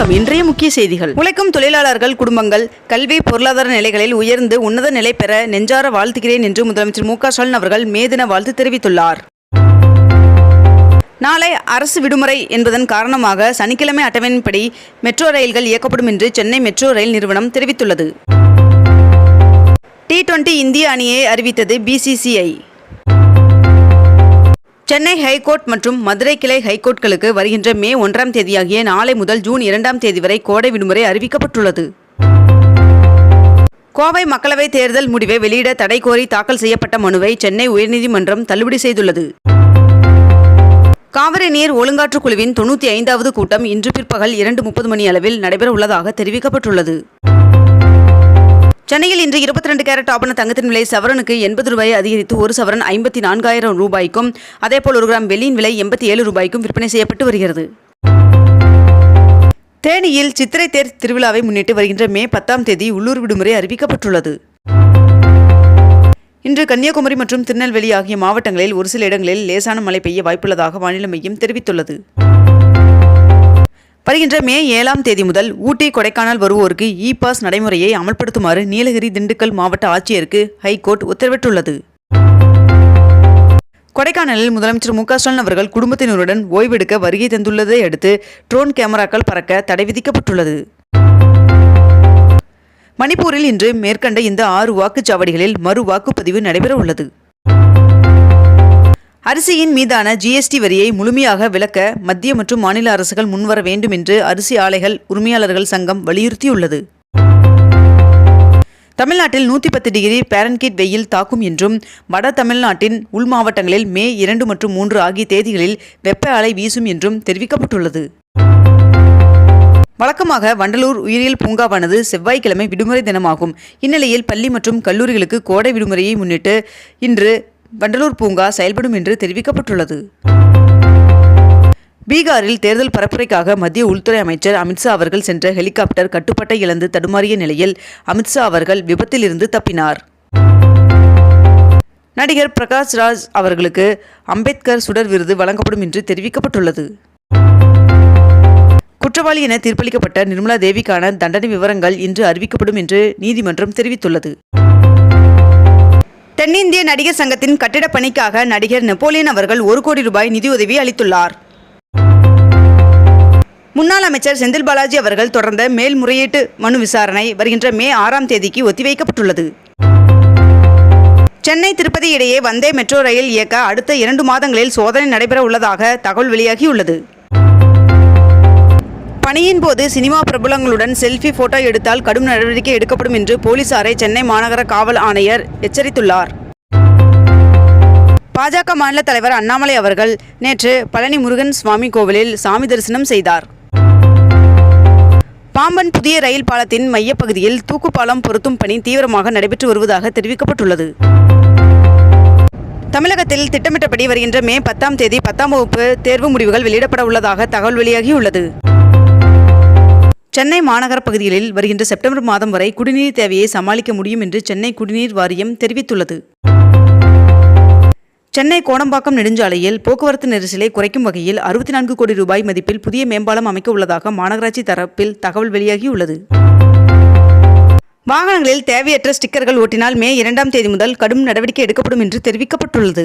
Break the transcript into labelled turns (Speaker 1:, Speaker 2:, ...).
Speaker 1: வணக்கம் இன்றைய முக்கிய செய்திகள்
Speaker 2: உழைக்கும் தொழிலாளர்கள் குடும்பங்கள் கல்வி பொருளாதார நிலைகளில் உயர்ந்து உன்னத நிலை பெற நெஞ்சார வாழ்த்துகிறேன் என்று முதலமைச்சர் மு ஸ்டாலின் அவர்கள் மேதின வாழ்த்து தெரிவித்துள்ளார் நாளை அரசு விடுமுறை என்பதன் காரணமாக சனிக்கிழமை அட்டவணைப்படி மெட்ரோ ரயில்கள் இயக்கப்படும் என்று சென்னை மெட்ரோ ரயில் நிறுவனம் தெரிவித்துள்ளது டி டுவெண்டி இந்திய அணியை அறிவித்தது பிசிசிஐ சென்னை ஹைகோர்ட் மற்றும் மதுரை கிளை ஹைகோர்ட்களுக்கு வருகின்ற மே ஒன்றாம் தேதியாகிய நாளை முதல் ஜூன் இரண்டாம் தேதி வரை கோடை விடுமுறை அறிவிக்கப்பட்டுள்ளது கோவை மக்களவைத் தேர்தல் முடிவை வெளியிட தடை கோரி தாக்கல் செய்யப்பட்ட மனுவை சென்னை உயர்நீதிமன்றம் தள்ளுபடி செய்துள்ளது காவிரி நீர் ஒழுங்காற்றுக் குழுவின் தொண்ணூற்றி ஐந்தாவது கூட்டம் இன்று பிற்பகல் இரண்டு முப்பது மணி அளவில் நடைபெறவுள்ளதாக தெரிவிக்கப்பட்டுள்ளது சென்னையில் இன்று இருபத்தி ரெண்டு கேரட் ஆபண தங்கத்தின் விலை சவரனுக்கு எண்பது ரூபாயை அதிகரித்து ஒரு சவரன் ஐம்பத்தி நான்காயிரம் ரூபாய்க்கும் அதேபோல் ஒரு கிராம் வெள்ளியின் விலை எண்பத்தி ஏழு ரூபாய்க்கும் விற்பனை செய்யப்பட்டு வருகிறது தேனியில் சித்திரை தேர் திருவிழாவை முன்னிட்டு வருகின்ற மே பத்தாம் தேதி உள்ளூர் விடுமுறை அறிவிக்கப்பட்டுள்ளது இன்று கன்னியாகுமரி மற்றும் திருநெல்வேலி ஆகிய மாவட்டங்களில் ஒரு சில இடங்களில் லேசான மழை பெய்ய வாய்ப்புள்ளதாக வானிலை மையம் தெரிவித்துள்ளது வருகின்ற மே ஏழாம் தேதி முதல் ஊட்டி கொடைக்கானல் வருவோருக்கு இ பாஸ் நடைமுறையை அமல்படுத்துமாறு நீலகிரி திண்டுக்கல் மாவட்ட ஆட்சியருக்கு ஹைகோர்ட் உத்தரவிட்டுள்ளது கொடைக்கானலில் முதலமைச்சர் மு ஸ்டாலின் அவர்கள் குடும்பத்தினருடன் ஓய்வெடுக்க வருகை தந்துள்ளதை அடுத்து ட்ரோன் கேமராக்கள் பறக்க தடை விதிக்கப்பட்டுள்ளது மணிப்பூரில் இன்று மேற்கண்ட இந்த ஆறு வாக்குச்சாவடிகளில் மறு வாக்குப்பதிவு நடைபெறவுள்ளது அரிசியின் மீதான ஜிஎஸ்டி வரியை முழுமையாக விளக்க மத்திய மற்றும் மாநில அரசுகள் முன்வர வேண்டும் என்று அரிசி ஆலைகள் உரிமையாளர்கள் சங்கம் வலியுறுத்தியுள்ளது தமிழ்நாட்டில் நூற்றி பத்து டிகிரி பேரன்கீட் வெயில் தாக்கும் என்றும் வட தமிழ்நாட்டின் உள் மாவட்டங்களில் மே இரண்டு மற்றும் மூன்று ஆகிய தேதிகளில் வெப்ப அலை வீசும் என்றும் தெரிவிக்கப்பட்டுள்ளது வழக்கமாக வண்டலூர் உயிரியல் பூங்காவானது செவ்வாய்க்கிழமை விடுமுறை தினமாகும் இந்நிலையில் பள்ளி மற்றும் கல்லூரிகளுக்கு கோடை விடுமுறையை முன்னிட்டு இன்று வண்டலூர் பூங்கா செயல்படும் என்று தெரிவிக்கப்பட்டுள்ளது பீகாரில் தேர்தல் பரப்புரைக்காக மத்திய உள்துறை அமைச்சர் அமித்ஷா அவர்கள் சென்ற ஹெலிகாப்டர் கட்டுப்பாட்டை இழந்து தடுமாறிய நிலையில் அமித்ஷா அவர்கள் விபத்தில் இருந்து தப்பினார் நடிகர் பிரகாஷ் ராஜ் அவர்களுக்கு அம்பேத்கர் சுடர் விருது வழங்கப்படும் என்று தெரிவிக்கப்பட்டுள்ளது குற்றவாளி என தீர்ப்பளிக்கப்பட்ட நிர்மலா தேவிக்கான தண்டனை விவரங்கள் இன்று அறிவிக்கப்படும் என்று நீதிமன்றம் தெரிவித்துள்ளது தென்னிந்திய நடிகர் சங்கத்தின் கட்டிடப் பணிக்காக நடிகர் நெப்போலியன் அவர்கள் ஒரு கோடி ரூபாய் நிதியுதவி அளித்துள்ளார் முன்னாள் அமைச்சர் செந்தில் பாலாஜி அவர்கள் தொடர்ந்த மேல்முறையீட்டு மனு விசாரணை வருகின்ற மே ஆறாம் தேதிக்கு ஒத்திவைக்கப்பட்டுள்ளது சென்னை திருப்பதி இடையே வந்தே மெட்ரோ ரயில் இயக்க அடுத்த இரண்டு மாதங்களில் சோதனை நடைபெற உள்ளதாக தகவல் வெளியாகியுள்ளது பணியின் போது சினிமா பிரபலங்களுடன் செல்ஃபி போட்டோ எடுத்தால் கடும் நடவடிக்கை எடுக்கப்படும் என்று போலீசாரை சென்னை மாநகர காவல் ஆணையர் எச்சரித்துள்ளார் பாஜக மாநில தலைவர் அண்ணாமலை அவர்கள் நேற்று பழனி முருகன் சுவாமி கோவிலில் சாமி தரிசனம் செய்தார் பாம்பன் புதிய ரயில் பாலத்தின் மையப்பகுதியில் தூக்கு பாலம் பொருத்தும் பணி தீவிரமாக நடைபெற்று வருவதாக தெரிவிக்கப்பட்டுள்ளது தமிழகத்தில் திட்டமிட்டபடி வருகின்ற மே பத்தாம் தேதி பத்தாம் வகுப்பு தேர்வு முடிவுகள் வெளியிடப்பட உள்ளதாக தகவல் வெளியாகியுள்ளது சென்னை மாநகர பகுதிகளில் வருகின்ற செப்டம்பர் மாதம் வரை குடிநீர் தேவையை சமாளிக்க முடியும் என்று சென்னை குடிநீர் வாரியம் தெரிவித்துள்ளது சென்னை கோடம்பாக்கம் நெடுஞ்சாலையில் போக்குவரத்து நெரிசலை குறைக்கும் வகையில் அறுபத்தி நான்கு கோடி ரூபாய் மதிப்பில் புதிய மேம்பாலம் அமைக்க உள்ளதாக மாநகராட்சி தரப்பில் தகவல் வெளியாகியுள்ளது வாகனங்களில் தேவையற்ற ஸ்டிக்கர்கள் ஓட்டினால் மே இரண்டாம் தேதி முதல் கடும் நடவடிக்கை எடுக்கப்படும் என்று தெரிவிக்கப்பட்டுள்ளது